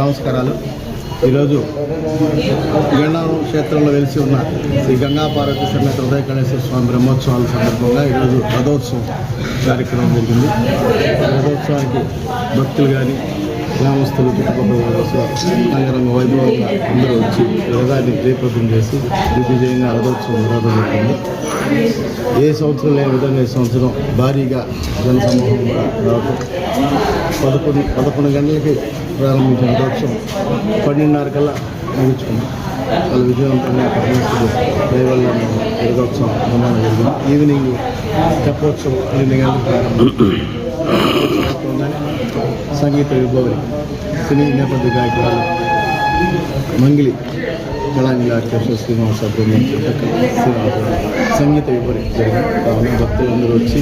నమస్కారాలు. ఈరోజు గండారం క్షేత్రంలో వెలిసి ఉన్న శ్రీ గంగా పార్వతి సమేత ఉదయ గణేశ్వర స్వామి బ్రహ్మోత్సవాల సందర్భంగా ఈరోజు రథోత్సవం కార్యక్రమం జరిగింది. రథోత్సవానికి భక్తులు కానీ గ్రామస్తులు చుట్టుపక్కల వైభవంగా అందరూ వచ్చి రథాన్ని జయప్రదం చేసి దిగ్విజయంగా రథోత్సవం రథం జరిగింది. ఏ సంవత్సరం లేని విధంగా ఈ సంవత్సరం భారీగా జనసమూహం రావడం పదకొండు పదకొండు గంటలకి ప్రారంభించిన రథోత్సవం పన్నెండున్నర కల్లా ముగించుకున్నాం చాలా విజయవంతంగా పరమేశ్వరుడు దయవల్ల రథోత్సవం నిర్మాణం జరిగింది ఈవినింగ్ తెప్పోత్సవం ఎనిమిది గంటలకు ప్రారంభం సంగీత విభవరి సినీ నేపథ్య గాయకురాలు మంగిలి కళాంగిల ఆర్కెస్ట్రా శ్రీనివాస బృందం శ్రీనివాస సంగీత విభవరి జరిగింది కావున భక్తులందరూ వచ్చి